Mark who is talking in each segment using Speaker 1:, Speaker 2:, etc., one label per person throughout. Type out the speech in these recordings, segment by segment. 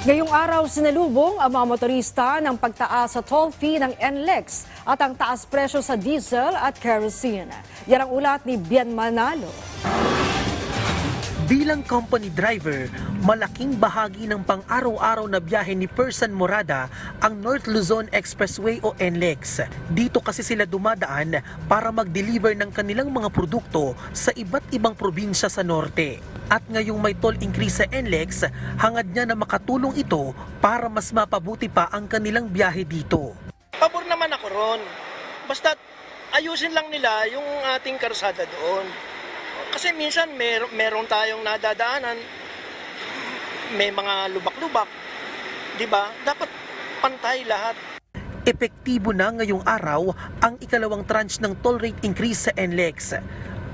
Speaker 1: Ngayong araw sinalubong ang mga motorista ng pagtaas sa toll fee ng NLEX at ang taas presyo sa diesel at kerosene. Yan ang ulat ni Bien Manalo.
Speaker 2: Bilang company driver, malaking bahagi ng pang-araw-araw na biyahe ni Person Morada ang North Luzon Expressway o NLEX. Dito kasi sila dumadaan para mag-deliver ng kanilang mga produkto sa iba't ibang probinsya sa norte. At ngayong may toll increase sa NLEX, hangad niya na makatulong ito para mas mapabuti pa ang kanilang biyahe dito.
Speaker 3: Pabor naman ako ron. Basta ayusin lang nila yung ating karsada doon. Kasi minsan mer meron tayong nadadaanan, may mga lubak-lubak. 'Di ba? Dapat pantay lahat.
Speaker 2: Epektibo na ngayong araw ang ikalawang tranche ng toll rate increase sa NLEX.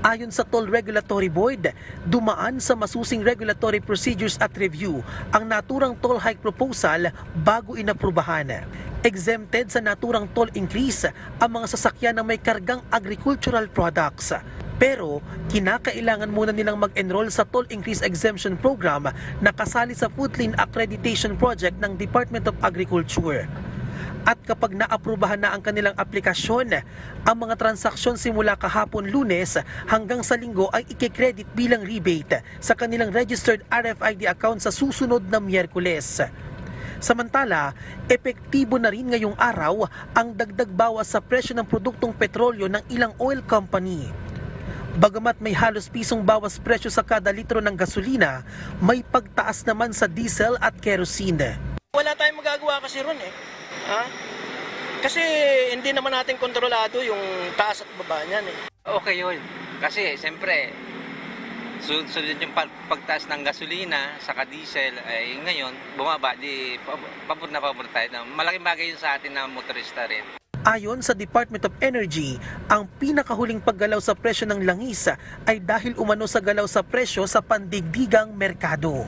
Speaker 2: Ayon sa Toll Regulatory Board, dumaan sa masusing regulatory procedures at review ang naturang toll hike proposal bago inaprubahan. Exempted sa naturang toll increase ang mga sasakyan na may kargang agricultural products. Pero kinakailangan muna nilang mag-enroll sa Toll Increase Exemption Program na kasali sa Food Lane Accreditation Project ng Department of Agriculture. At kapag naaprubahan na ang kanilang aplikasyon, ang mga transaksyon simula kahapon lunes hanggang sa linggo ay ikikredit bilang rebate sa kanilang registered RFID account sa susunod na Miyerkules. Samantala, epektibo na rin ngayong araw ang dagdag bawas sa presyo ng produktong petrolyo ng ilang oil company. Bagamat may halos pisong bawas presyo sa kada litro ng gasolina, may pagtaas naman sa diesel at kerosene.
Speaker 3: Wala tayong magagawa kasi ron eh. Ha? Kasi hindi naman natin kontrolado yung taas at baba niyan eh.
Speaker 4: Okay yun. Kasi, siyempre, sunod-sunod yung pag- pagtaas ng gasolina, saka diesel, ay ngayon, bumaba, di, pab- pabor na pabor tayo. Na Malaking bagay yun sa atin na motorista rin.
Speaker 2: Ayon sa Department of Energy, ang pinakahuling paggalaw sa presyo ng langis ay dahil umano sa galaw sa presyo sa pandigdigang merkado.